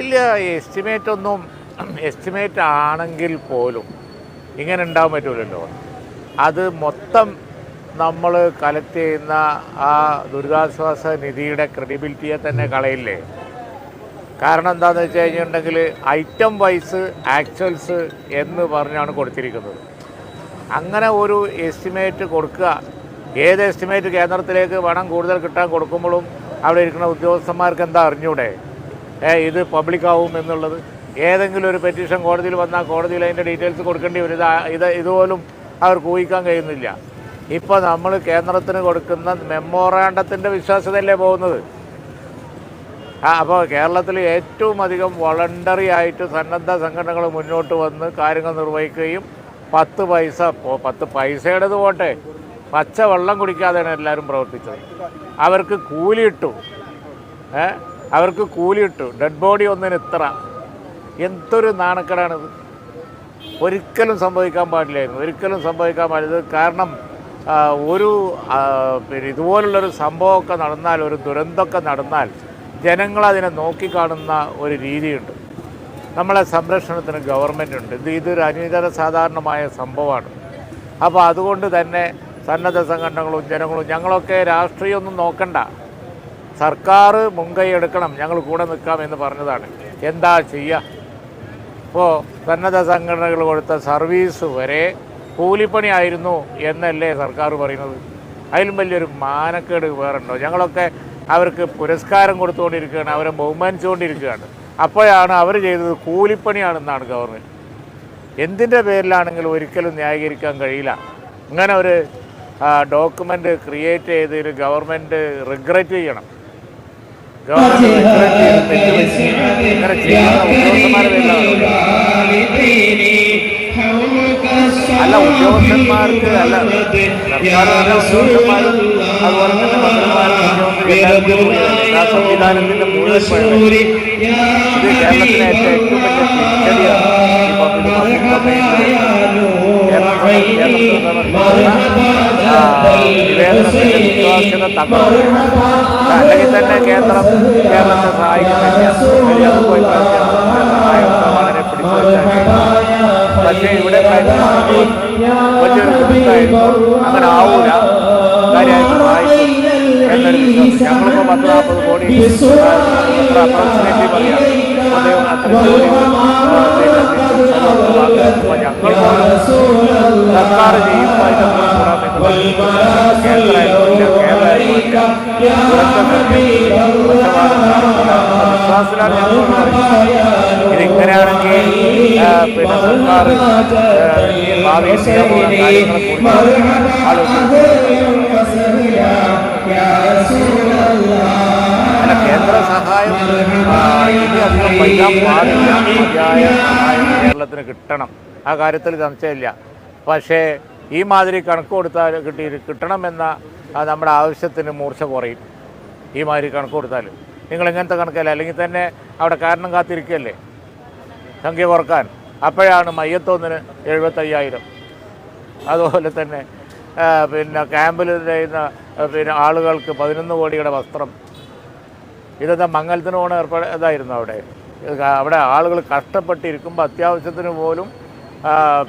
ഇല്ല എസ്റ്റിമേറ്റ് ഒന്നും എസ്റ്റിമേറ്റ് ആണെങ്കിൽ പോലും ഇങ്ങനെ ഉണ്ടാകാൻ പറ്റൂലല്ലോ. അത് മൊത്തം നമ്മൾ കളക്ട് ചെയ്യുന്ന ആ ദുരിതാശ്വാസ നിധിയുടെ ക്രെഡിബിലിറ്റിയെ തന്നെ കളയില്ലേ? കാരണം എന്താണെന്ന് വെച്ച് കഴിഞ്ഞിട്ടുണ്ടെങ്കിൽ ഐറ്റം വൈസ് ആക്ച്വൽസ് എന്ന് പറഞ്ഞാണ് കൊടുത്തിരിക്കുന്നത്. അങ്ങനെ ഒരു എസ്റ്റിമേറ്റ് കൊടുക്കുക. ഏത് എസ്റ്റിമേറ്റ് കേന്ദ്രത്തിലേക്ക് പണം കൂടുതൽ കിട്ടാൻ കൊടുക്കുമ്പോഴും അവിടെ ഇരിക്കുന്ന ഉദ്യോഗസ്ഥന്മാർക്ക് എന്താ അറിഞ്ഞൂടെ? ഏ ഇത് പബ്ലിക്കാവും എന്നുള്ളത്. ഏതെങ്കിലും ഒരു പെറ്റീഷൻ കോടതിയിൽ വന്നാൽ കോടതിയിൽ അതിന്റെ ഡീറ്റെയിൽസ് കൊടുക്കേണ്ടി വരും. ഇത് ഇതുപോലും അവർക്ക് ഊഹിക്കാൻ കഴിയുന്നില്ല. ഇപ്പോൾ നമ്മൾ കേന്ദ്രത്തിന് കൊടുക്കുന്ന മെമ്മോറാണ്ടത്തിന്റെ വിശ്വാസ്യതയല്ലേ പോകുന്നത്? ആ അപ്പോൾ കേരളത്തിൽ ഏറ്റവും അധികം വളണ്ടറി ആയിട്ട് സന്നദ്ധ സംഘടനകൾ മുന്നോട്ട് വന്ന് കാര്യങ്ങൾ നിർവഹിക്കുകയും പത്ത് പൈസ പത്ത് പൈസയുടേത് പോട്ടെ. പച്ച വെള്ളം കുടിക്കാതെയാണ് എല്ലാവരും പ്രവർത്തിച്ചത്. അവർക്ക് കൂലി ഇട്ടു ഏ? അവർക്ക് കൂലി ഇട്ടു ഡെഡ് ബോഡി ഒന്നിന് ഇത്ര. എന്തൊരു നാണക്കേടാണിത്. ഒരിക്കലും സംഭവിക്കാൻ പാടില്ലായിരുന്നു. ഒരിക്കലും സംഭവിക്കാൻ പാടില്ല. കാരണം ഒരു പിന്നെ ഇതുപോലുള്ളൊരു സംഭവമൊക്കെ നടന്നാൽ ഒരു ദുരന്തമൊക്കെ നടന്നാൽ ജനങ്ങളതിനെ നോക്കിക്കാണുന്ന ഒരു രീതിയുണ്ട്. നമ്മളെ സംരക്ഷണത്തിന് ഗവൺമെന്റ് ഉണ്ട് ഇത് ഇതൊരു അനിതര സാധാരണമായ സംഭവമാണ്. അപ്പോൾ അതുകൊണ്ട് തന്നെ സന്നദ്ധ സംഘടനകളും ജനങ്ങളും ഞങ്ങളൊക്കെ രാഷ്ട്രീയമൊന്നും നോക്കണ്ട. സർക്കാർ മുൻകൈ എടുക്കണം. ഞങ്ങൾ കൂടെ നിൽക്കാം എന്ന് പറഞ്ഞതാണ്. എന്താ ചെയ്യുക ഇപ്പോൾ സന്നദ്ധ സംഘടനകൾ കൊടുത്ത സർവീസ് വരെ കൂലിപ്പണിയായിരുന്നു എന്നല്ലേ സർക്കാർ പറയുന്നത്. അതിലും വലിയൊരു മാനക്കേട് വേറുണ്ടോ? ഞങ്ങളൊക്കെ അവർക്ക് പുരസ്കാരം കൊടുത്തുകൊണ്ടിരിക്കുകയാണ്. അവരെ ബഹുമാനിച്ചുകൊണ്ടിരിക്കുകയാണ്. അപ്പോഴാണ് അവർ ചെയ്തത് കൂലിപ്പണിയാണെന്നാണ് ഗവർണർ. എന്തിന്റെ പേരിലാണെങ്കിലും ഒരിക്കലും ന്യായീകരിക്കാൻ കഴിയില്ല. അങ്ങനെ ഒരു ഡോക്യുമെന്റ് ക്രിയേറ്റ് ചെയ്തതിൽ ഗവൺമെന്റ് റിഗ്രറ്റ് ചെയ്യണം. ഗവൺമെന്റ് റിഗ്രറ്റ് ചെയ്ത് തെറ്റുപറ്റി. ഇങ്ങനെ ചെയ്യുന്ന ഉദ്യോഗസ്ഥന്മാരെ പേരിലാണ് അല്ല ഉദ്യോഗസ്ഥന്മാർക്ക് അല്ല സർക്കാർ ഉദ്യോഗസ്ഥന്മാരും അതുപോലെ തന്നെ മന്ത്രിമാരും മുഴുവൻ ഇത് കേരളത്തിലെ ഏറ്റവും വലിയ തിരിച്ചടിയാണ്. വിശ്വാസ്യത തകർന്നു. അല്ലെങ്കിൽ തന്നെ കേന്ദ്രം കേരളത്തെ സഹായിക്കുന്നില്ല അതുപോയി സഹായമൊക്കെ വളരെ പിടിച്ചു പക്ഷേ ഇവിടെ വലിയൊരു ബുദ്ധിമുട്ടായിരുന്നു അങ്ങനെ ആവൂല. കാര്യമായിട്ട് സഹായിക്കും എന്നൊരു പത്ത് നാൽപ്പത് കോടി അദ്ദേഹം അത്ര ജോലി അപ്പോൾ ഞങ്ങൾ സർക്കാർ ചെയ്യുമ്പോൾ അതിൻ്റെ പുറപ്പെടാം എന്ന് പറഞ്ഞു കേന്ദ്രമായിരുന്നില്ല കേരളമായിരുന്നില്ല വിശ്വാസത്തിലാണ് ഞങ്ങൾ പറയുന്നത് ഇതിങ്ങനെയാണെങ്കിൽ ആ, പിന്നെ സർക്കാർ ആ, ഈ ഭാവിയിൽ ചെയ്യാൻ പോകുന്ന കാര്യങ്ങളെ കുറിച്ച് ആലോചിക്കും അല്ല കേന്ദ്ര സഹായം. കേരളത്തിന് കിട്ടണം. ആ കാര്യത്തിൽ സംശയമില്ല. പക്ഷേ ഈ മാതിരി കണക്ക് കൊടുത്താൽ കിട്ടി കിട്ടണമെന്ന നമ്മുടെ ആവശ്യത്തിന് മൂർച്ച കുറയും. ഈ മാതിരി കണക്ക് കൊടുത്താൽ. നിങ്ങൾ ഇങ്ങനത്തെ കണക്കല്ല? അല്ലെങ്കിൽ തന്നെ അവിടെ കാരണം കാത്തിരിക്കുകയല്ലേ? സംഖ്യ കുറയ്ക്കാൻ. അപ്പോഴാണ് മയ്യത്തൊന്നിന് എഴുപത്തയ്യായിരം. അതുപോലെ തന്നെ പിന്നെ ക്യാമ്പിൽ ചെയ്യുന്ന പിന്നെ ആളുകൾക്ക് പതിനൊന്ന് കോടിയുടെ വസ്ത്രം ഇതെന്താ മംഗലത്തിന് പോകണ ഏർപ്പാട് ഇതായിരുന്നു അവിടെ. അവിടെ ആളുകൾ കഷ്ടപ്പെട്ടിരിക്കുമ്പോൾ അത്യാവശ്യത്തിന് പോലും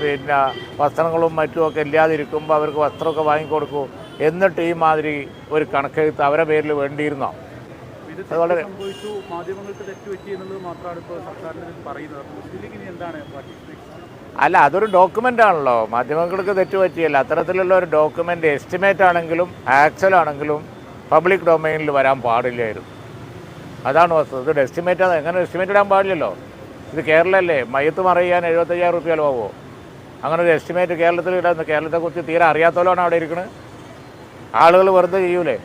പിന്നെ വസ്ത്രങ്ങളും മറ്റുമൊക്കെ ഇല്ലാതിരിക്കുമ്പോൾ അവർക്ക് വസ്ത്രമൊക്കെ വാങ്ങിക്കൊടുക്കൂ. എന്നിട്ട് ഈ മാതിരി ഒരു കണക്കെഴുത്ത് അവരെ പേരിൽ വേണ്ടിയിരുന്നോ? അത് വളരെ അല്ല അതൊരു ഡോക്യുമെന്റ് ആണല്ലോ. മാധ്യമങ്ങൾക്ക് തെറ്റുപറ്റിയല്ല അത്തരത്തിലുള്ള ഒരു ഡോക്യുമെന്റ് എസ്റ്റിമേറ്റ് ആണെങ്കിലും ആക്ച്വൽ ആണെങ്കിലും പബ്ലിക് ഡൊമൈനിൽ വരാൻ പാടില്ലായിരുന്നു. അതാണ് വസ്തുത ഇത് എസ്റ്റിമേറ്റ് എങ്ങനെ എസ്റ്റിമേറ്റ് ഇടാൻ പാടില്ലല്ലോ. ഇത് കേരളമല്ലേ മയത്ത് മറിയാൻ എഴുപത്തയ്യായിരം റുപ്യ ചിലവാകുമോ അങ്ങനെ ഒരു എസ്റ്റിമേറ്റ് കേരളത്തിൽ ഇടാൻ കേരളത്തെക്കുറിച്ച് തീരെ അറിയാത്തവരാണ് അവിടെ ഇരിക്കുന്നത് ആളുകൾ വെറുതെ ചെയ്യൂലേ?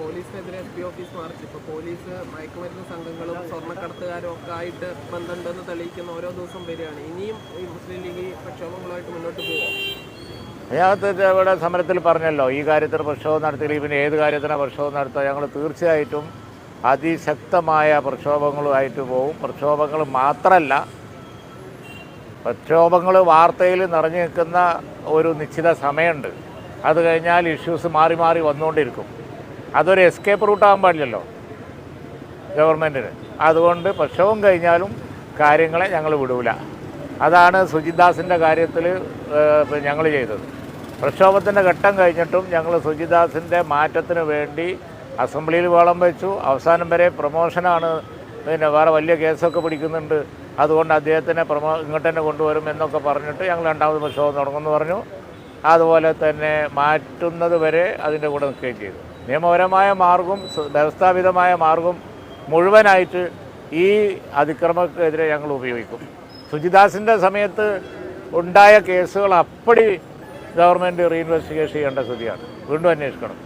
പോലീസിനെതിരെ എസ് പി ഓഫീസ് മാർച്ച്. ഇപ്പൊ പോലീസ് മയക്കുമരുന്ന് സംഘങ്ങളും സ്വർണക്കടത്തുകാരും ഒക്കെ ആയിട്ട് ബന്ധമുണ്ടെന്ന് തെളിയിക്കുന്ന ഓരോ ദിവസം വരികയാണ്. ഇനിയും ഈ മുസ്ലിം ലീഗ് ഈ പ്രക്ഷോഭങ്ങളുമായിട്ട് മുന്നോട്ട് പോകും അതിനകത്ത് ഇവിടെ സമരത്തിൽ പറഞ്ഞല്ലോ ഈ കാര്യത്തിന് പ്രക്ഷോഭം നടത്തി പിന്നെ ഏത് കാര്യത്തിനാണ് പ്രക്ഷോഭം നടത്തുക? ഞങ്ങൾ തീർച്ചയായിട്ടും അതിശക്തമായ പ്രക്ഷോഭങ്ങളുമായിട്ട് പോകും പ്രക്ഷോഭങ്ങൾ മാത്രമല്ല പ്രക്ഷോഭങ്ങൾ വാർത്തയിൽ നിറഞ്ഞു നിൽക്കുന്ന ഒരു നിശ്ചിത സമയമുണ്ട്. അത് കഴിഞ്ഞാൽ ഇഷ്യൂസ് മാറി മാറി വന്നുകൊണ്ടിരിക്കും. അതൊരു എസ്കേപ്പ് റൂട്ടാകാൻ പാടില്ലല്ലോ ഗവൺമെന്റിന് അതുകൊണ്ട് പ്രക്ഷോഭം കഴിഞ്ഞാലും കാര്യങ്ങളെ ഞങ്ങൾ വിടൂല. അതാണ് സുജിദാസിന്റെ കാര്യത്തിൽ ഞങ്ങൾ ചെയ്തത്. പ്രക്ഷോഭത്തിന്റെ ഘട്ടം കഴിഞ്ഞിട്ടും ഞങ്ങൾ സുജിദാസിന്റെ മാറ്റത്തിന് വേണ്ടി അസംബ്ലിയിൽ വളം വെച്ചു. അവസാനം വരെ പ്രൊമോഷനാണ്. പിന്നെ വേറെ വലിയ കേസൊക്കെ പിടിക്കുന്നുണ്ട്. അതുകൊണ്ട് അദ്ദേഹത്തിനെ പ്രമോ ഇങ്ങോട്ട് തന്നെ കൊണ്ടുവരും എന്നൊക്കെ പറഞ്ഞിട്ട് ഞങ്ങൾ രണ്ടാമത് പ്രക്ഷോഭം തുടങ്ങുമെന്ന് പറഞ്ഞു. അതുപോലെ തന്നെ മാറ്റുന്നത് വരെ അതിന്റെ കൂടെ നിൽക്കുകയും ചെയ്തു. നിയമപരമായ മാർഗം വ്യവസ്ഥാപിതമായ മാർഗം മുഴുവനായിട്ട് ഈ അതിക്രമക്കെതിരെ ഞങ്ങൾ ഉപയോഗിക്കും. സുജിദാസിന്റെ സമയത്ത് ഉണ്ടായ കേസുകൾ അപ്പടി ഗവൺമെന്റ് റീഇൻവെസ്റ്റിഗേഷൻ ചെയ്യേണ്ട സ്ഥിതിയാണ്. വീണ്ടും അന്വേഷിക്കണം.